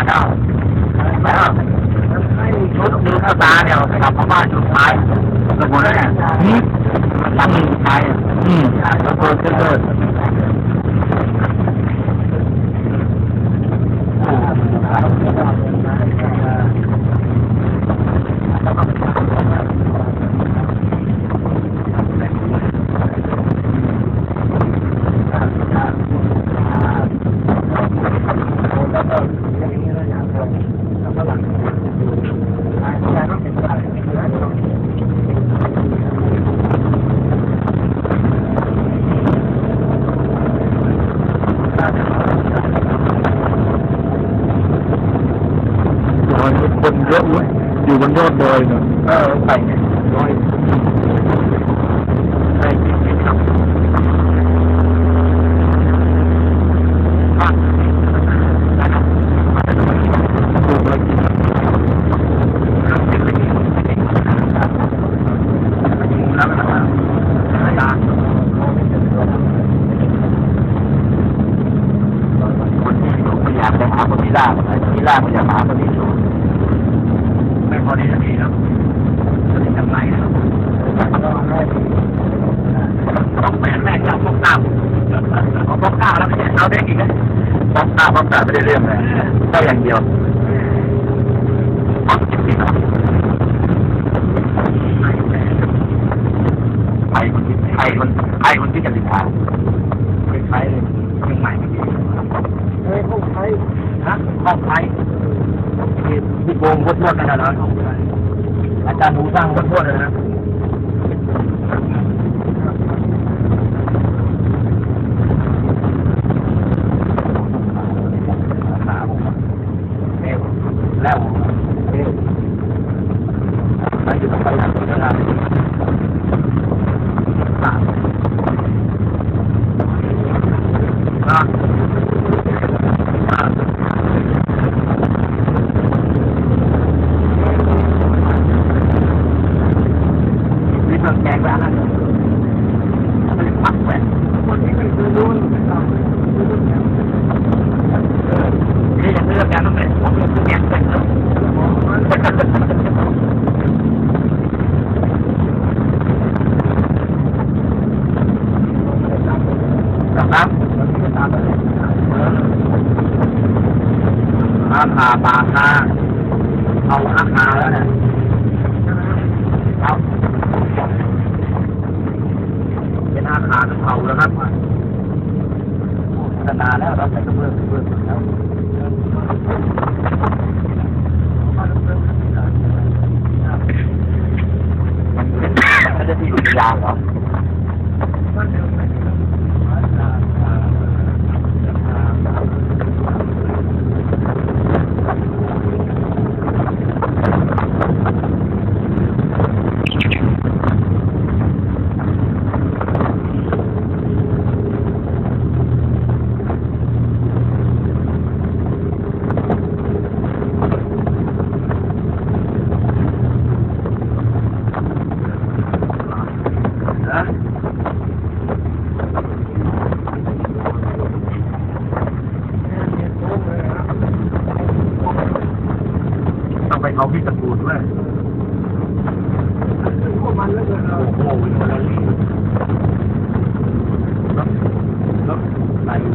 มาเจ้าแล้วชุดดูข้าวตาเนี่ยกลับเข้าบ้านชุดท้ายสมมติแล้วเนี่ยมันตั้งชุดท้ายอืมแล้วก็เกิดดอย คนเยอะเว้ยอยู่บนยอดดอยเนี่ยเออไปเนี่ยร้อยไปจริงๆครับบ้านนะครับ ปลูกอะไรกิน คนที่สูงพยายามไปหาคนที่ล่างคนที่ล่างพยายามหาคนที่สูงไม่พอดีสักทีครับจะทำไงครับต้องแปลแม่เจ้าพวกเก้าเอาพวก เก้าแล้วไม่ใช่เอาเด็กอีกนะพวกเก้าพวกเก้าไม่ได้เรื่องเลยได้อย่างเดียวเอาจริงๆครับใครคนที่ใครคนใครคนที่จะดินทางใครเลยยังใหม่ไม่ดีเฮ้ยพวกไทยนะห้องไทยที่ที่โกงพวดพวดกันนะนะอาจารย์ดูสร้างพวดพวดเลยนะขาผมเอว แล้วเอวไปอยู่ตรงไปทางตรงนั้นนะขาอ่า นี่มันแกงแล้วนะมันปักแหวนคนที่ไม่รู้รู้นี่ยังเลือกกันต้องเป็นผมยังแกงเป็นเลยครับ อาคาปาคาเอาอาคาแล้วเนี่ยเอาเป็นอาคารเผาแล้วครับพัฒนาแล้วเราใส่กระเบื้องกระเบื้องแล้วมันจะที่อุทยานเหรอ นะ ต้องไปเอาพิษกูดด้วยโอ้โหมันแล้วแล้วใส่จริง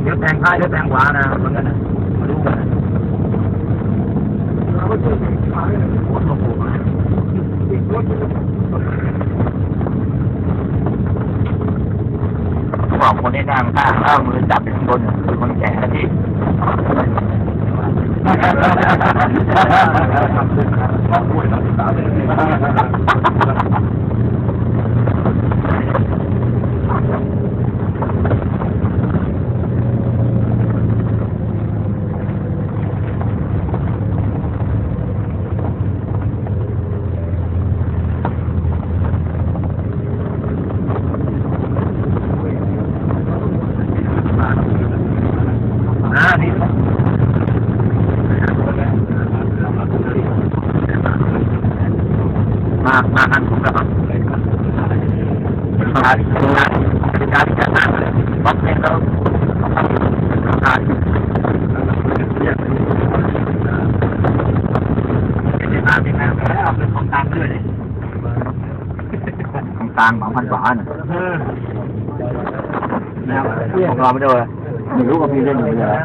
ๆเดี๋ยวแทงซ้ายเดี๋ยวแทงขวานะเหมือนกันนะมาดูกันนะ เราก็เจอที่ขาย โคตรโมโหมาก ติดรถ นั่งข้างแล้วมือจับเป็นคนคือคนแก่ที่อ่านี่ มามากันผมกับครับเป็นการจัดตั้งเลยบล็อกเองแล้วทำราคาเยเป็นที่มาเป็นแนวแล้วเอาเป็นของตามด้วยเลยของกลางสองพันกว่าเนี่ยเออแล้วของเราไม่ได้เลยไม่รู้ว่าพี่เล่นอยู่เลย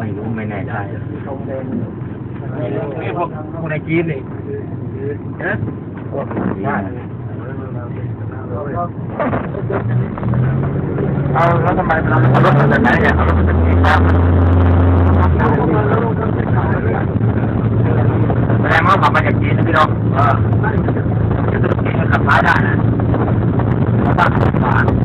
ไม่รู้ไม่แน่ใจนี่พวกพวกในจีนนี่เอ๊ะ เอาแล้วทำมาอารถมาจากซึ่ยเอารถมอ่ครับแสดงว่าขับมาจากจีนนะพี่น้องเจีนขับมาได้นะมตั้